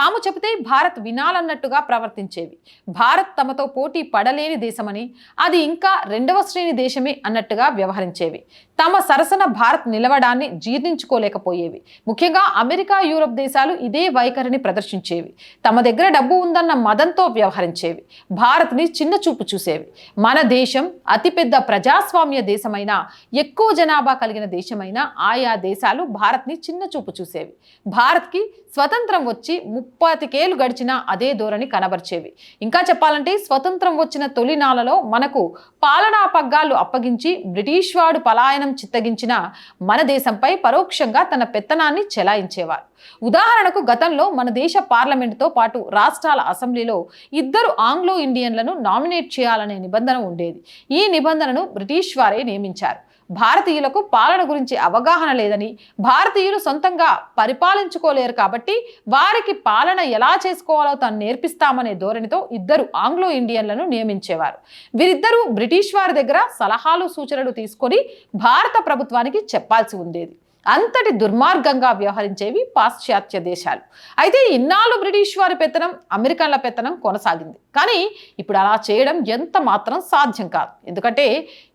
తాము చెబితే భారత్ వినాలన్నట్టుగా ప్రవర్తించేవి. భారత్ తమతో పోటీ పడలేని దేశమని అది ఇంకా రెండవ శ్రేణి దేశమే అన్నట్టుగా వ్యవహరించేవి. తమ సరసన భారత్ నిలవడాన్ని జీర్ణించుకోలేకపోయేవి. ముఖ్యంగా అమెరికా యూరప్ దేశాలు ఇదే వైఖరిని ప్రదర్శించేవి. తమ దగ్గర డబ్బు ఉందన్న మదంతో వ్యవహరించేవి. భారత్ని చిన్న చూపు చూసేవి. మన దేశం అతిపెద్ద ప్రజాస్వామ్య దేశమైన ఎక్కువ జనాభా కలిగిన దేశమైన ఆయా దేశాలు భారత్ని చిన్న చూపు చూసేవి. భారత్కి స్వతంత్రం వచ్చి ముప్పాతికేలు గడిచినా అదే ధోరణి కనబరిచేవి. ఇంకా చెప్పాలంటే స్వతంత్రం వచ్చిన తొలినాలలో మనకు పాలనా పగ్గాలు అప్పగించి బ్రిటిష్ వాడు పలాయనం చిత్తగించిన మన దేశంపై పరోక్షంగా తన పెత్తనాన్ని చెలాయించేవారు. ఉదాహరణకు గతంలో మన దేశ పార్లమెంటుతో పాటు రాష్ట్రాల అసెంబ్లీలో ఇద్దరు ఆంగ్లో ఇండియన్లను నామినేట్ చేయాలనే నిబంధన ఉండేది. ఈ నిబంధనను బ్రిటిష్ వారే నియమించారు. భారతీయులకు పాలన గురించి అవగాహన లేదని భారతీయులు సొంతంగా పరిపాలించుకోలేరు కాబట్టి వారికి పాలన ఎలా చేసుకోవాలో తాను నేర్పిస్తామనే ధోరణితో ఇద్దరు ఆంగ్లో ఇండియన్లను నియమించేవారు. వీరిద్దరూ బ్రిటిష్ వారి దగ్గర సలహాలు సూచనలు తీసుకొని భారత ప్రభుత్వానికి చెప్పాల్సి ఉండేది. అంతటి దుర్మార్గంగా వ్యవహరించేవి పాశ్చాత్య దేశాలు. అయితే ఇన్నాళ్ళు బ్రిటిష్ వారి పెత్తనం అమెరికన్ల పెత్తనం కొనసాగింది. కానీ ఇప్పుడు అలా చేయడం ఎంత మాత్రం సాధ్యం కాదు. ఎందుకంటే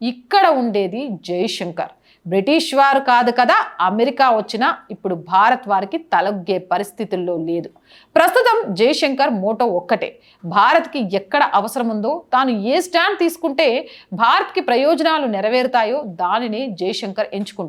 ఇక్కడ ఉండేది జయశంకర్. బ్రిటిష్ వారు కాదు కదా అమెరికా వచ్చినా ఇప్పుడు భారత్ వారికి తలొగ్గే పరిస్థితుల్లో లేదు. ప్రస్తుతం జయశంకర్ మోటో ఒక్కటే. భారత్కి ఎక్కడ అవసరం ఉందో తాను ఏ స్టాండ్ తీసుకుంటే భారత్కి ప్రయోజనాలు నెరవేరుతాయో దానిని జయశంకర్ ఎంచుకుంటారు